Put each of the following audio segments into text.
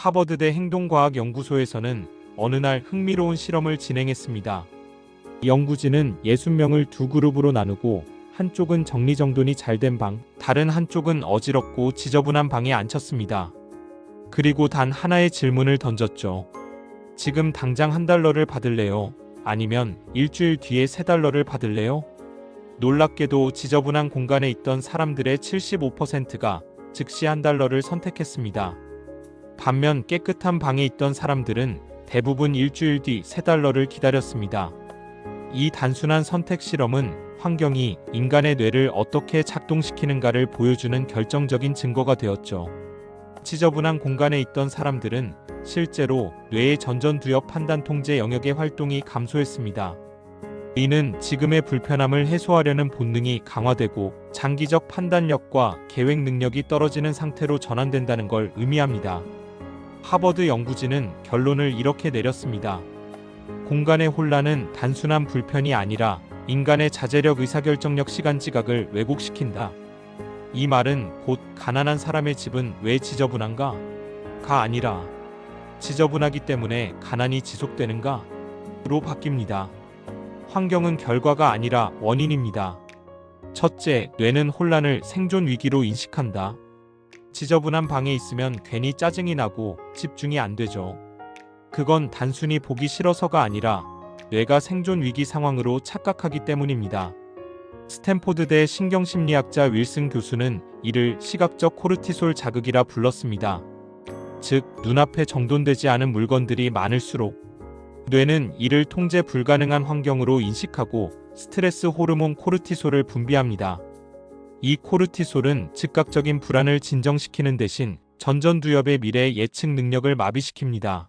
하버드대 행동과학연구소에서는 어느 날 흥미로운 실험을 진행했습니다. 연구진은 60명을 두 그룹으로 나누고 한쪽은 정리정돈이 잘 된 방, 다른 한쪽은 어지럽고 지저분한 방에 앉혔습니다. 그리고 단 하나의 질문을 던졌죠. 지금 당장 한 달러를 받을래요? 아니면 일주일 뒤에 세 달러를 받을래요? 놀랍게도 지저분한 공간에 있던 사람들의 75%가 즉시 한 달러를 선택했습니다. 반면 깨끗한 방에 있던 사람들은 대부분 일주일 뒤세 달러를 기다렸습니다. 이 단순한 선택 실험은 환경이 인간의 뇌를 어떻게 작동시키는가를 보여주는 결정적인 증거가 되었죠. 지저분한 공간에 있던 사람들은 실제로 뇌의 전전두엽 판단 통제 영역의 활동이 감소했습니다. 이는 지금의 불편함을 해소하려는 본능이 강화되고 장기적 판단력과 계획 능력이 떨어지는 상태로 전환된다는 걸 의미합니다. 하버드 연구진은 결론을 이렇게 내렸습니다. 공간의 혼란은 단순한 불편이 아니라 인간의 자제력 의사결정력 시간 지각을 왜곡시킨다. 이 말은 곧 가난한 사람의 집은 왜 지저분한가? 가 아니라 지저분하기 때문에 가난이 지속되는가? 로 바뀝니다. 환경은 결과가 아니라 원인입니다. 첫째, 뇌는 혼란을 생존 위기로 인식한다. 지저분한 방에 있으면 괜히 짜증이 나고 집중이 안 되죠. 그건 단순히 보기 싫어서가 아니라 뇌가 생존 위기 상황으로 착각하기 때문입니다. 스탠포드대 신경심리학자 윌슨 교수는 이를 시각적 코르티솔 자극이라 불렀습니다. 즉, 눈앞에 정돈되지 않은 물건들이 많을수록 뇌는 이를 통제 불가능한 환경으로 인식하고 스트레스 호르몬 코르티솔을 분비합니다. 이 코르티솔은 즉각적인 불안을 진정시키는 대신 전전두엽의 미래 예측 능력을 마비시킵니다.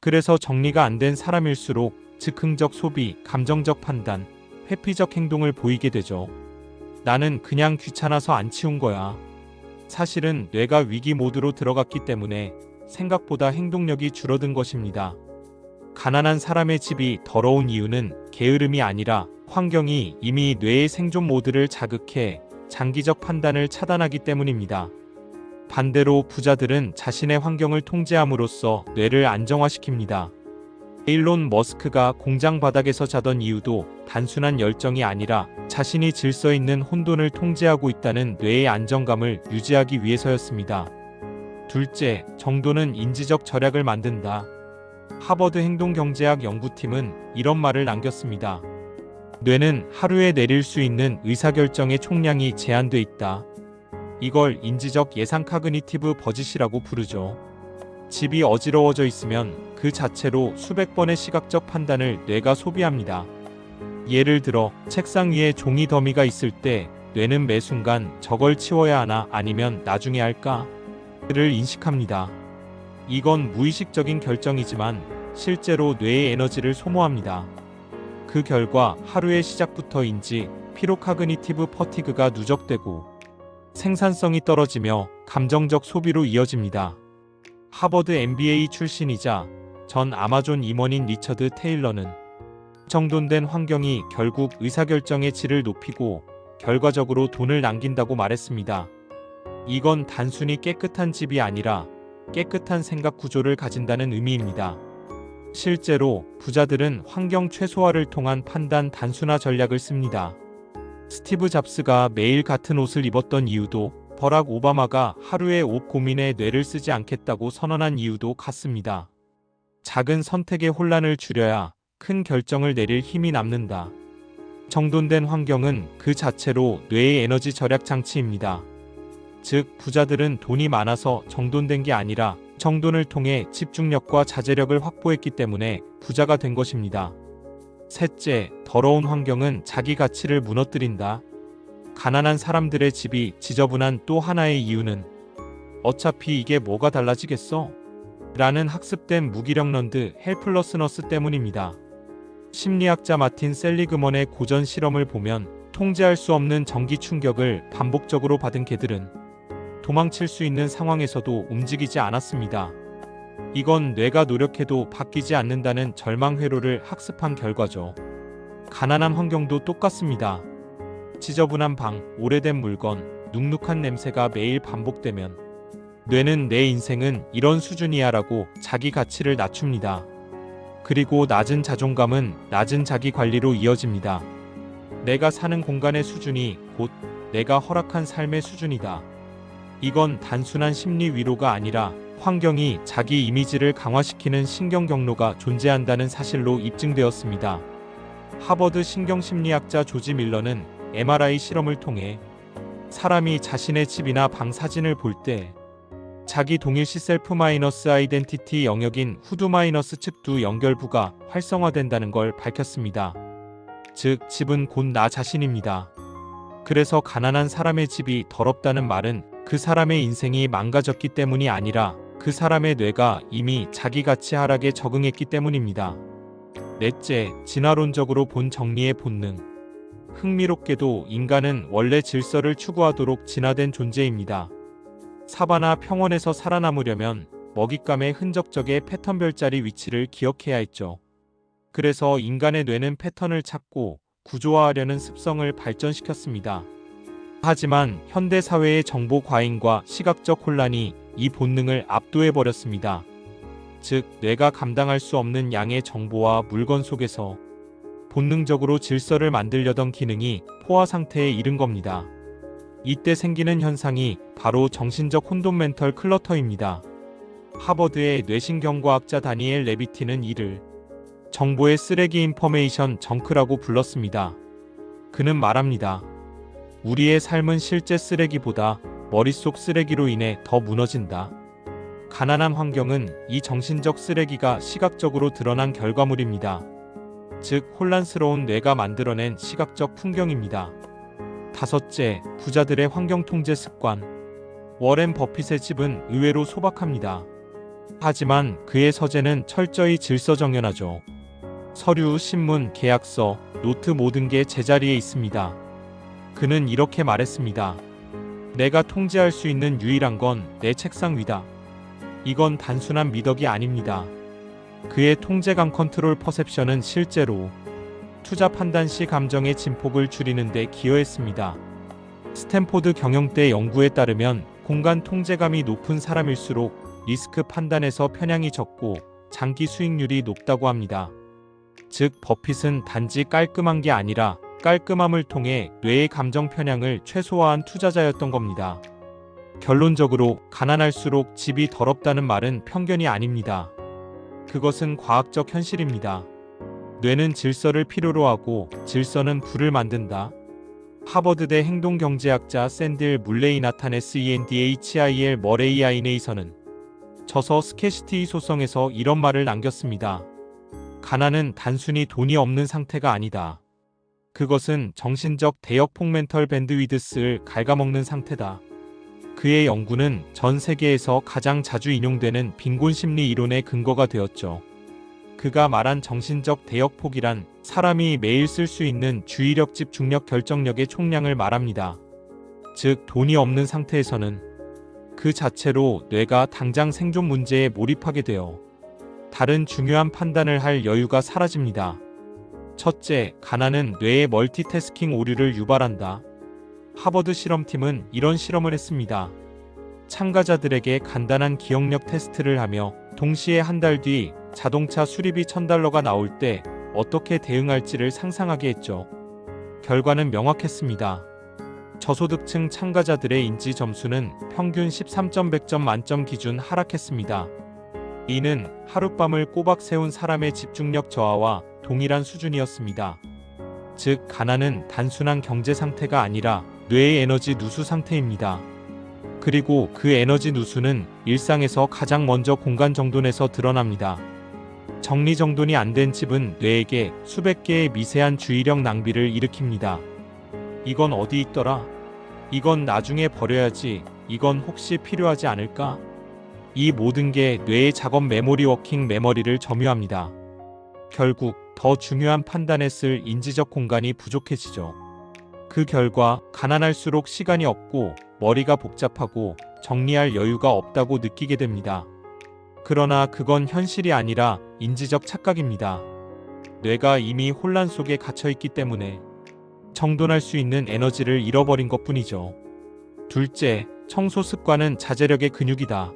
그래서 정리가 안 된 사람일수록 즉흥적 소비, 감정적 판단, 회피적 행동을 보이게 되죠. 나는 그냥 귀찮아서 안 치운 거야. 사실은 뇌가 위기 모드로 들어갔기 때문에 생각보다 행동력이 줄어든 것입니다. 가난한 사람의 집이 더러운 이유는 게으름이 아니라 환경이 이미 뇌의 생존 모드를 자극해 장기적 판단을 차단하기 때문입니다. 반대로 부자들은 자신의 환경을 통제함으로써 뇌를 안정화시킵니다. 에일론 머스크가 공장 바닥에서 자던 이유도 단순한 열정이 아니라 자신이 질서 있는 혼돈을 통제하고 있다는 뇌의 안정감을 유지하기 위해서였습니다. 둘째, 정도는 인지적 절약을 만든다. 하버드 행동경제학 연구팀은 이런 말을 남겼습니다. 뇌는 하루에 내릴 수 있는 의사결정의 총량이 제한돼 있다. 이걸 인지적 예상 카그니티브 버짓이라고 부르죠. 집이 어지러워져 있으면 그 자체로 수백 번의 시각적 판단을 뇌가 소비합니다. 예를 들어 책상 위에 종이 더미가 있을 때 뇌는 매 순간 저걸 치워야 하나 아니면 나중에 할까?를 인식합니다. 이건 무의식적인 결정이지만 실제로 뇌의 에너지를 소모합니다. 그 결과 하루의 시작부터인지 피로 카그니티브 퍼티그가 누적되고 생산성이 떨어지며 감정적 소비로 이어집니다. 하버드 MBA 출신이자 전 아마존 임원인 리처드 테일러는 정돈된 환경이 결국 의사결정의 질을 높이고 결과적으로 돈을 남긴다고 말했습니다. 이건 단순히 깨끗한 집이 아니라 깨끗한 생각 구조를 가진다는 의미입니다. 실제로 부자들은 환경 최소화를 통한 판단 단순화 전략을 씁니다. 스티브 잡스가 매일 같은 옷을 입었던 이유도 버락 오바마가 하루에 옷 고민에 뇌를 쓰지 않겠다고 선언한 이유도 같습니다. 작은 선택의 혼란을 줄여야 큰 결정을 내릴 힘이 남는다. 정돈된 환경은 그 자체로 뇌의 에너지 절약 장치입니다. 즉, 부자들은 돈이 많아서 정돈된 게 아니라 정돈을 통해 집중력과 자제력을 확보했기 때문에 부자가 된 것입니다. 셋째, 더러운 환경은 자기 가치를 무너뜨린다. 가난한 사람들의 집이 지저분한 또 하나의 이유는 어차피 이게 뭐가 달라지겠어? 라는 학습된 무기력런드 헬플러스너스 때문입니다. 심리학자 마틴 셀리그먼의 고전 실험을 보면 통제할 수 없는 전기 충격을 반복적으로 받은 개들은 도망칠 수 있는 상황에서도 움직이지 않았습니다. 이건 뇌가 노력해도 바뀌지 않는다는 절망 회로를 학습한 결과죠. 가난한 환경도 똑같습니다. 지저분한 방, 오래된 물건, 눅눅한 냄새가 매일 반복되면 뇌는 내 인생은 이런 수준이야라고 자기 가치를 낮춥니다. 그리고 낮은 자존감은 낮은 자기 관리로 이어집니다. 내가 사는 공간의 수준이 곧 내가 허락한 삶의 수준이다. 이건 단순한 심리 위로가 아니라 환경이 자기 이미지를 강화시키는 신경 경로가 존재한다는 사실로 입증되었습니다. 하버드 신경심리학자 조지 밀러는 MRI 실험을 통해 사람이 자신의 집이나 방 사진을 볼 때 자기 동일시 셀프 마이너스 아이덴티티 영역인 후드 마이너스 측두 연결부가 활성화된다는 걸 밝혔습니다. 즉, 집은 곧 나 자신입니다. 그래서 가난한 사람의 집이 더럽다는 말은 그 사람의 인생이 망가졌기 때문이 아니라 그 사람의 뇌가 이미 자기 가치 하락에 적응했기 때문입니다. 넷째, 진화론적으로 본 정리의 본능. 흥미롭게도 인간은 원래 질서를 추구하도록 진화된 존재입니다. 사바나 평원에서 살아남으려면 먹잇감의 흔적적의 패턴 별자리 위치를 기억해야 했죠. 그래서 인간의 뇌는 패턴을 찾고 구조화하려는 습성을 발전시켰습니다. 하지만 현대 사회의 정보 과잉과 시각적 혼란이 이 본능을 압도해 버렸습니다. 즉, 뇌가 감당할 수 없는 양의 정보와 물건 속에서 본능적으로 질서를 만들려던 기능이 포화 상태에 이른 겁니다. 이때 생기는 현상이 바로 정신적 혼돈 멘털 클러터입니다. 하버드의 뇌신경과학자 다니엘 레비티는 이를 정보의 쓰레기 인포메이션 정크라고 불렀습니다. 그는 말합니다. 우리의 삶은 실제 쓰레기보다 머릿속 쓰레기로 인해 더 무너진다. 가난한 환경은 이 정신적 쓰레기가 시각적으로 드러난 결과물입니다. 즉, 혼란스러운 뇌가 만들어낸 시각적 풍경입니다. 다섯째, 부자들의 환경 통제 습관. 워렌 버핏의 집은 의외로 소박합니다. 하지만 그의 서재는 철저히 질서정연하죠. 서류, 신문, 계약서, 노트 모든 게 제자리에 있습니다. 그는 이렇게 말했습니다. 내가 통제할 수 있는 유일한 건 내 책상 위다. 이건 단순한 미덕이 아닙니다. 그의 통제감 컨트롤 퍼셉션은 실제로 투자 판단 시 감정의 진폭을 줄이는 데 기여했습니다. 스탠포드 경영대 연구에 따르면 공간 통제감이 높은 사람일수록 리스크 판단에서 편향이 적고 장기 수익률이 높다고 합니다. 즉, 버핏은 단지 깔끔한 게 아니라 깔끔함을 통해 뇌의 감정 편향을 최소화한 투자자였던 겁니다. 결론적으로 가난할수록 집이 더럽다는 말은 편견이 아닙니다. 그것은 과학적 현실입니다. 뇌는 질서를 필요로 하고 질서는 불을 만든다. 하버드대 행동경제학자 샌들 물레이 나타네스 ENDHIL 머레이 아이네이서는 저서 스케시티 소성에서 이런 말을 남겼습니다. 가난은 단순히 돈이 없는 상태가 아니다. 그것은 정신적 대역 폭 멘털 밴드위드스를 갉아먹는 상태다. 그의 연구는 전 세계에서 가장 자주 인용되는 빈곤 심리 이론의 근거가 되었죠. 그가 말한 정신적 대역폭이란 사람이 매일 쓸 수 있는 주의력 집중력 결정력의 총량을 말합니다. 즉, 돈이 없는 상태에서는 그 자체로 뇌가 당장 생존 문제에 몰입하게 되어 다른 중요한 판단을 할 여유가 사라집니다. 첫째, 가난은 뇌의 멀티태스킹 오류를 유발한다. 하버드 실험팀은 이런 실험을 했습니다. 참가자들에게 간단한 기억력 테스트를 하며 동시에 한 달 뒤 자동차 수리비 1000달러가 나올 때 어떻게 대응할지를 상상하게 했죠. 결과는 명확했습니다. 저소득층 참가자들의 인지 점수는 평균 13점 100점 만점 기준 하락했습니다. 이는 하룻밤을 꼬박 세운 사람의 집중력 저하와 동일한 수준이었습니다. 즉, 가난은 단순한 경제 상태가 아니라 뇌의 에너지 누수 상태입니다. 그리고 그 에너지 누수는 일상에서 가장 먼저 공간 정돈에서 드러납니다. 정리 정돈이 안 된 집은 뇌에게 수백 개의 미세한 주의력 낭비를 일으킵니다. 이건 어디 있더라? 이건 나중에 버려야지. 이건 혹시 필요하지 않을까? 이 모든 게 뇌의 작업 메모리 워킹 메모리를 점유합니다. 결국 더 중요한 판단에 쓸 인지적 공간이 부족해지죠. 그 결과 가난할수록 시간이 없고 머리가 복잡하고 정리할 여유가 없다고 느끼게 됩니다. 그러나 그건 현실이 아니라 인지적 착각입니다. 뇌가 이미 혼란 속에 갇혀 있기 때문에 정돈할 수 있는 에너지를 잃어버린 것 뿐이죠. 둘째, 청소 습관은 자제력의 근육이다.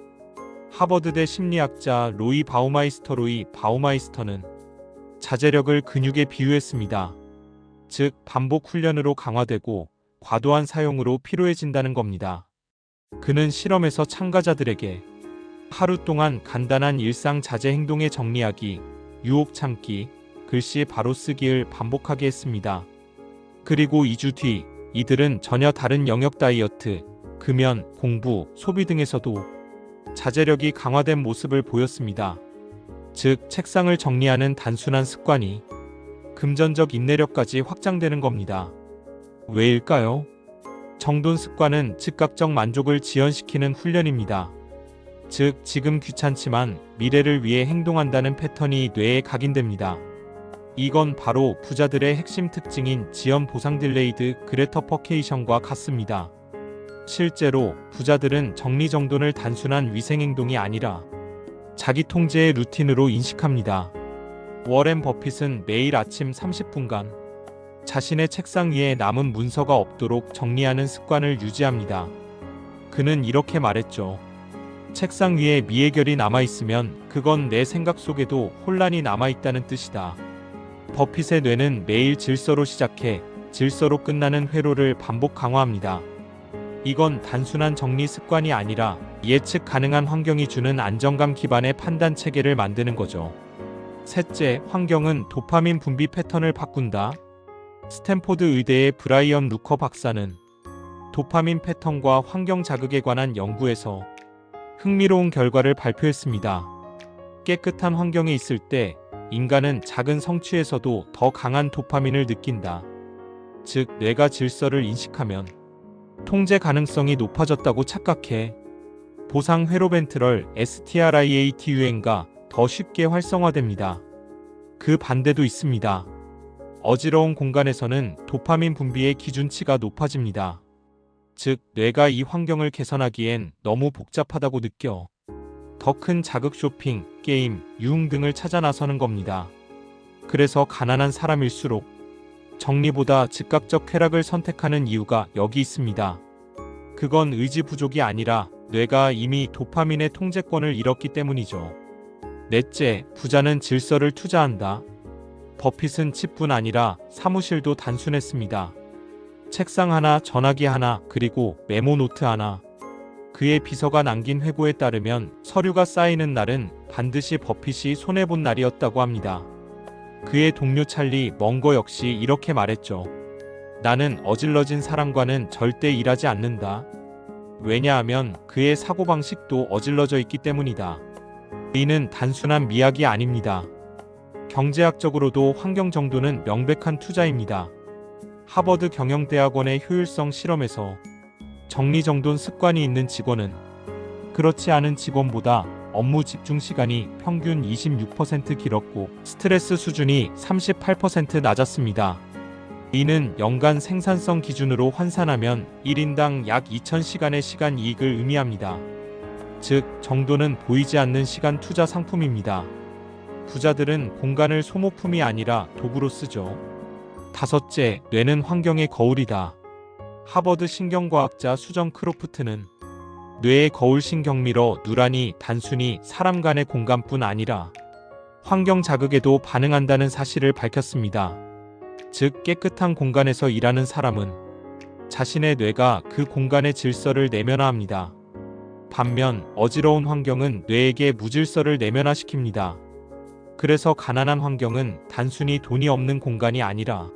하버드대 심리학자 로이 바우마이스터 로이 바우마이스터는 자제력을 근육에 비유했습니다. 즉, 반복 훈련으로 강화되고 과도한 사용으로 피로해진다는 겁니다. 그는 실험에서 참가자들에게 하루 동안 간단한 일상 자제 행동에 정리하기, 유혹 참기, 글씨 바로 쓰기를 반복하게 했습니다. 그리고 2주 뒤 이들은 전혀 다른 영역 다이어트, 금연, 공부, 소비 등에서도 자제력이 강화된 모습을 보였습니다. 즉, 책상을 정리하는 단순한 습관이 금전적 인내력까지 확장되는 겁니다. 왜일까요? 정돈 습관은 즉각적 만족을 지연시키는 훈련입니다. 즉, 지금 귀찮지만 미래를 위해 행동한다는 패턴이 뇌에 각인됩니다. 이건 바로 부자들의 핵심 특징인 지연 보상 딜레이드 그레터퍼케이션과 같습니다. 실제로 부자들은 정리정돈을 단순한 위생행동이 아니라 자기 통제의 루틴으로 인식합니다. 워렌 버핏은 매일 아침 30분간 자신의 책상 위에 남은 문서가 없도록 정리하는 습관을 유지합니다. 그는 이렇게 말했죠. 책상 위에 미해결이 남아있으면 그건 내 생각 속에도 혼란이 남아있다는 뜻이다. 버핏의 뇌는 매일 질서로 시작해 질서로 끝나는 회로를 반복 강화합니다. 이건 단순한 정리 습관이 아니라 예측 가능한 환경이 주는 안정감 기반의 판단 체계를 만드는 거죠. 셋째, 환경은 도파민 분비 패턴을 바꾼다. 스탠포드 의대의 브라이언 루커 박사는 도파민 패턴과 환경 자극에 관한 연구에서 흥미로운 결과를 발표했습니다. 깨끗한 환경에 있을 때 인간은 작은 성취에서도 더 강한 도파민을 느낀다. 즉, 뇌가 질서를 인식하면 통제 가능성이 높아졌다고 착각해 보상 회로벤트럴 STRIAT 유행과 더 쉽게 활성화됩니다. 그 반대도 있습니다. 어지러운 공간에서는 도파민 분비의 기준치가 높아집니다. 즉, 뇌가 이 환경을 개선하기엔 너무 복잡하다고 느껴 더 큰 자극 쇼핑, 게임, 유흥 등을 찾아 나서는 겁니다. 그래서 가난한 사람일수록 정리보다 즉각적 쾌락을 선택하는 이유가 여기 있습니다. 그건 의지 부족이 아니라 뇌가 이미 도파민의 통제권을 잃었기 때문이죠. 넷째, 부자는 질서를 투자한다. 버핏은 집뿐 아니라 사무실도 단순했습니다. 책상 하나, 전화기 하나, 그리고 메모 노트 하나. 그의 비서가 남긴 회고에 따르면 서류가 쌓이는 날은 반드시 버핏이 손해본 날이었다고 합니다. 그의 동료 찰리 멍거 역시 이렇게 말했죠. 나는 어질러진 사람과는 절대 일하지 않는다. 왜냐하면 그의 사고방식도 어질러져 있기 때문이다. 이는 단순한 미학이 아닙니다. 경제학적으로도 환경 정도는 명백한 투자입니다. 하버드 경영대학원의 효율성 실험에서 정리정돈 습관이 있는 직원은 그렇지 않은 직원보다 업무 집중 시간이 평균 26% 길었고 스트레스 수준이 38% 낮았습니다. 이는 연간 생산성 기준으로 환산하면 1인당 약 2,000시간의 시간 이익을 의미합니다. 즉, 정도는 보이지 않는 시간 투자 상품입니다. 부자들은 공간을 소모품이 아니라 도구로 쓰죠. 다섯째, 뇌는 환경의 거울이다. 하버드 신경과학자 수정 크로프트는 뇌의 거울 신경미러 누란이 단순히 사람 간의 공간뿐 아니라 환경 자극에도 반응한다는 사실을 밝혔습니다. 즉, 깨끗한 공간에서 일하는 사람은 자신의 뇌가 그 공간의 질서를 내면화합니다. 반면 어지러운 환경은 뇌에게 무질서를 내면화시킵니다. 그래서 가난한 환경은 단순히 돈이 없는 공간이 아니라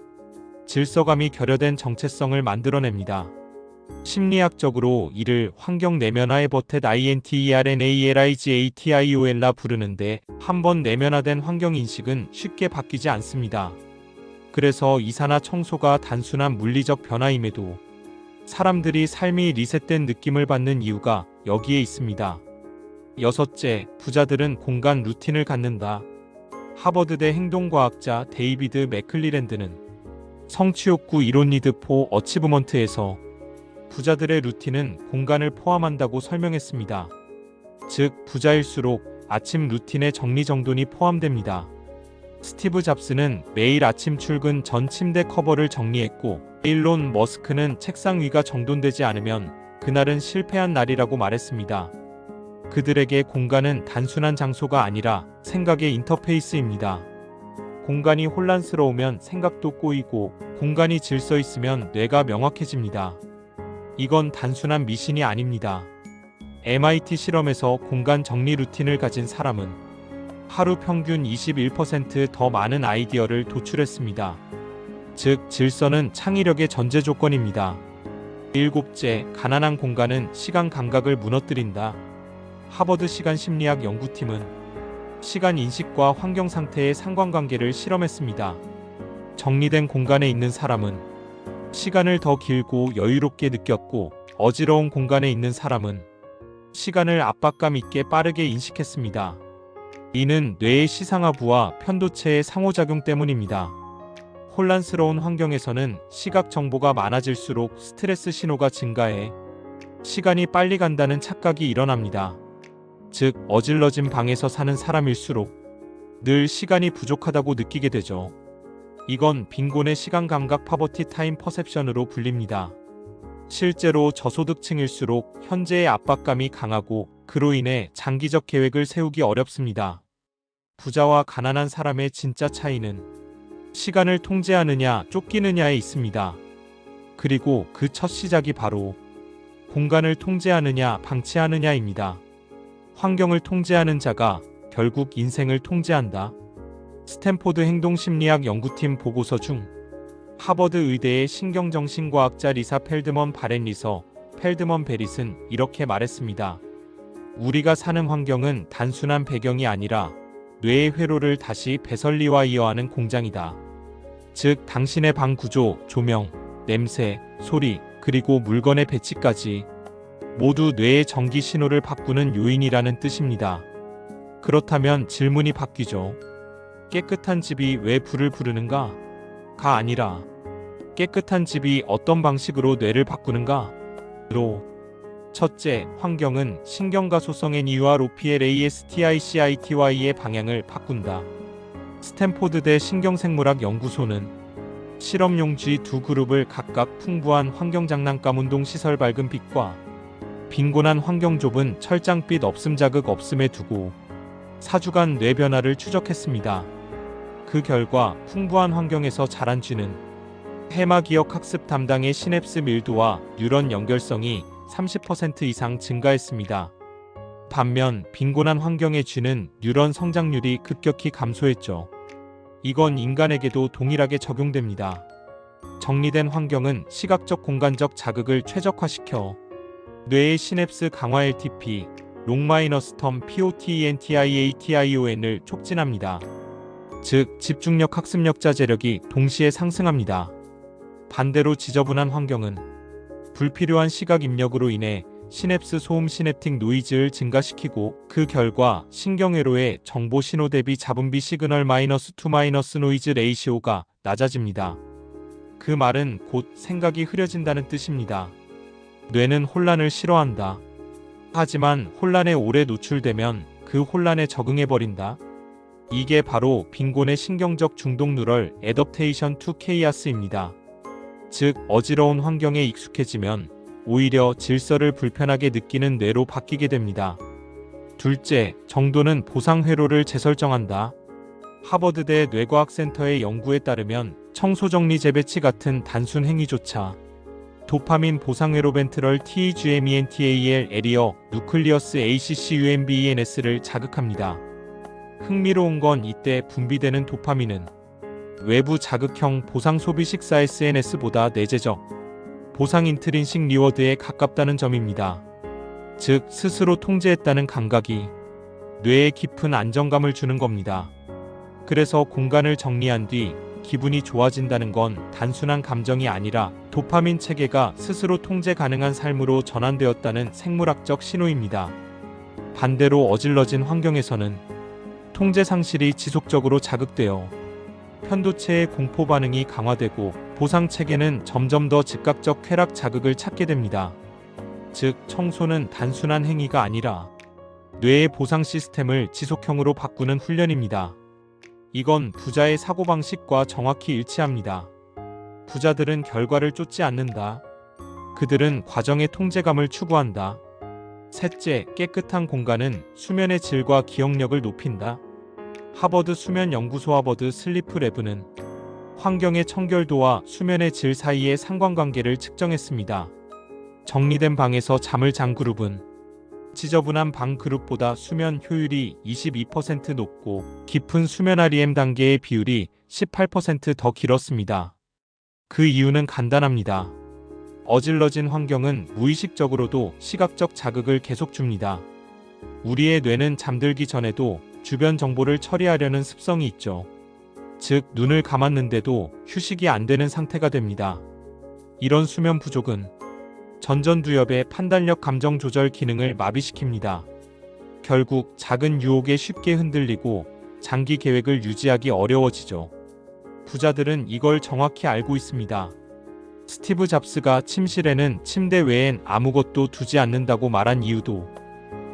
질서감이 결여된 정체성을 만들어냅니다. 심리학적으로 이를 환경 내면화의 버텟 INTERNALIGATIOL라 부르는데 한번 내면화된 환경 인식은 쉽게 바뀌지 않습니다. 그래서 이사나 청소가 단순한 물리적 변화임에도 사람들이 삶이 리셋된 느낌을 받는 이유가 여기에 있습니다. 여섯째, 부자들은 공간 루틴을 갖는다. 하버드대 행동과학자 데이비드 맥클리랜드는 성취욕구 이론 리드 포 어치브먼트에서 부자들의 루틴은 공간을 포함한다고 설명했습니다. 즉, 부자일수록 아침 루틴에 정리정돈이 포함됩니다. 스티브 잡스는 매일 아침 출근 전 침대 커버를 정리했고, 일론 머스크는 책상 위가 정돈되지 않으면 그날은 실패한 날이라고 말했습니다. 그들에게 공간은 단순한 장소가 아니라 생각의 인터페이스입니다. 공간이 혼란스러우면 생각도 꼬이고 공간이 질서 있으면 뇌가 명확해집니다. 이건 단순한 미신이 아닙니다. MIT 실험에서 공간 정리 루틴을 가진 사람은 하루 평균 21%더 많은 아이디어를 도출했습니다. 즉, 질서는 창의력의 전제 조건입니다. 일곱째, 가난한 공간은 시간 감각을 무너뜨린다. 하버드 시간 심리학 연구팀은 시간 인식과 환경 상태의 상관관계를 실험했습니다. 정리된 공간에 있는 사람은 시간을 더 길고 여유롭게 느꼈고 어지러운 공간에 있는 사람은 시간을 압박감 있게 빠르게 인식했습니다. 이는 뇌의 시상하부와 편도체의 상호작용 때문입니다. 혼란스러운 환경에서는 시각 정보가 많아질수록 스트레스 신호가 증가해 시간이 빨리 간다는 착각이 일어납니다. 즉, 어질러진 방에서 사는 사람일수록 늘 시간이 부족하다고 느끼게 되죠. 이건 빈곤의 시간 감각 파버티 타임 퍼셉션으로 불립니다. 실제로 저소득층일수록 현재의 압박감이 강하고 그로 인해 장기적 계획을 세우기 어렵습니다. 부자와 가난한 사람의 진짜 차이는 시간을 통제하느냐 쫓기느냐에 있습니다. 그리고 그 첫 시작이 바로 공간을 통제하느냐 방치하느냐입니다. 환경을 통제하는 자가 결국 인생을 통제한다. 스탠포드 행동심리학 연구팀 보고서 중 하버드 의대의 신경정신과학자 리사 펠드먼 바렌 리서 펠드먼 베릿은 이렇게 말했습니다. 우리가 사는 환경은 단순한 배경이 아니라 뇌의 회로를 다시 배설리화이어하는 공장이다. 즉, 당신의 방 구조, 조명, 냄새, 소리, 그리고 물건의 배치까지 모두 뇌의 전기 신호를 바꾸는 요인이라는 뜻입니다. 그렇다면 질문이 바뀌죠. 깨끗한 집이 왜 불을 부르는가? 가 아니라 깨끗한 집이 어떤 방식으로 뇌를 바꾸는가? 로 첫째, 환경은 신경가 소성 NUR OPLASTICITY의 방향을 바꾼다. 스탠포드대 신경생물학 연구소는 실험용 G 두 그룹을 각각 풍부한 환경 장난감 운동 시설 밝은 빛과 빈곤한 환경 좁은 철장빛 없음 자극 없음에 두고 4주간 뇌 변화를 추적했습니다. 그 결과 풍부한 환경에서 자란 쥐는 해마 기억 학습 담당의 시냅스 밀도와 뉴런 연결성이 30% 이상 증가했습니다. 반면 빈곤한 환경의 쥐는 뉴런 성장률이 급격히 감소했죠. 이건 인간에게도 동일하게 적용됩니다. 정리된 환경은 시각적 공간적 자극을 최적화시켜 뇌의 시냅스 강화 LTP, 롱마이너스텀 POTENTIATION을 촉진합니다. 즉, 집중력 학습력 자제력이 동시에 상승합니다. 반대로 지저분한 환경은 불필요한 시각 입력으로 인해 시냅스 소음 시냅틱 노이즈를 증가시키고 그 결과 신경회로의 정보 신호 대비 잡음비 시그널 마이너스 투 마이너스 노이즈 레이시오가 낮아집니다. 그 말은 곧 생각이 흐려진다는 뜻입니다. 뇌는 혼란을 싫어한다. 하지만 혼란에 오래 노출되면 그 혼란에 적응해버린다. 이게 바로 빈곤의 신경적 중독 누럴 애덕테이션 투 케이아스입니다. 즉, 어지러운 환경에 익숙해지면 오히려 질서를 불편하게 느끼는 뇌로 바뀌게 됩니다. 둘째, 정도는 보상 회로를 재설정한다. 하버드대 뇌과학센터의 연구에 따르면 청소 정리 재배치 같은 단순 행위조차 도파민 보상회로 벤트럴 TGMENTAL 에리어 누클리어스 ACCUMBENS를 자극합니다. 흥미로운 건 이때 분비되는 도파민은 외부 자극형 보상 소비 식사 SNS보다 내재적 보상 인트린식 리워드에 가깝다는 점입니다. 즉 스스로 통제했다는 감각이 뇌에 깊은 안정감을 주는 겁니다. 그래서 공간을 정리한 뒤 기분이 좋아진다는 건 단순한 감정이 아니라 도파민 체계가 스스로 통제 가능한 삶으로 전환되었다는 생물학적 신호입니다. 반대로 어질러진 환경에서는 통제 상실이 지속적으로 자극되어 편도체의 공포 반응이 강화되고 보상 체계는 점점 더 즉각적 쾌락 자극을 찾게 됩니다. 즉, 청소는 단순한 행위가 아니라 뇌의 보상 시스템을 지속형으로 바꾸는 훈련입니다. 이건 부자의 사고방식과 정확히 일치합니다. 부자들은 결과를 쫓지 않는다. 그들은 과정의 통제감을 추구한다. 셋째, 깨끗한 공간은 수면의 질과 기억력을 높인다. 하버드 수면 연구소 하버드 슬리프 랩은 환경의 청결도와 수면의 질 사이의 상관관계를 측정했습니다. 정리된 방에서 잠을 잔 그룹은 지저분한 방 그룹보다 수면 효율이 22% 높고 깊은 수면 REM 단계의 비율이 18%더 길었습니다. 그 이유는 간단합니다. 어질러진 환경은 무의식적으로도 시각적 자극을 계속 줍니다. 우리의 뇌는 잠들기 전에도 주변 정보를 처리하려는 습성이 있죠. 즉, 눈을 감았는데도 휴식이 안 되는 상태가 됩니다. 이런 수면 부족은 전전두엽의 판단력 감정 조절 기능을 마비시킵니다. 결국 작은 유혹에 쉽게 흔들리고 장기 계획을 유지하기 어려워지죠. 부자들은 이걸 정확히 알고 있습니다. 스티브 잡스가 침실에는 침대 외엔 아무것도 두지 않는다고 말한 이유도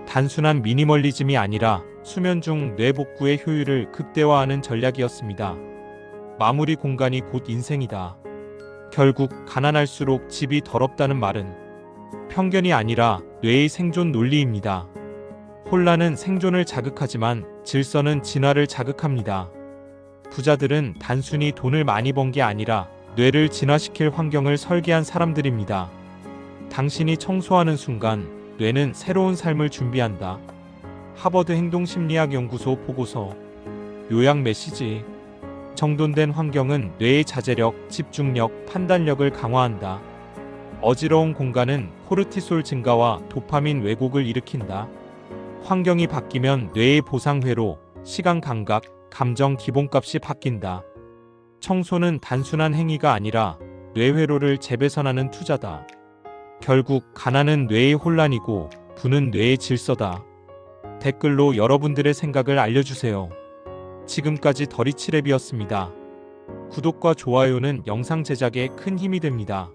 단순한 미니멀리즘이 아니라 수면 중 뇌 복구의 효율을 극대화하는 전략이었습니다. 마무리 공간이 곧 인생이다. 결국 가난할수록 집이 더럽다는 말은 편견이 아니라 뇌의 생존 논리입니다. 혼란은 생존을 자극하지만 질서는 진화를 자극합니다. 부자들은 단순히 돈을 많이 번 게 아니라 뇌를 진화시킬 환경을 설계한 사람들입니다. 당신이 청소하는 순간 뇌는 새로운 삶을 준비한다. 하버드 행동심리학 연구소 보고서 요약 메시지 정돈된 환경은 뇌의 자제력, 집중력, 판단력을 강화한다. 어지러운 공간은 코르티솔 증가와 도파민 왜곡을 일으킨다. 환경이 바뀌면 뇌의 보상 회로, 시간 감각, 감정 기본값이 바뀐다. 청소는 단순한 행위가 아니라 뇌회로를 재배선하는 투자다. 결국 가난은 뇌의 혼란이고 부는 뇌의 질서다. 댓글로 여러분들의 생각을 알려주세요. 지금까지 더리치랩이었습니다. 구독과 좋아요는 영상 제작에 큰 힘이 됩니다.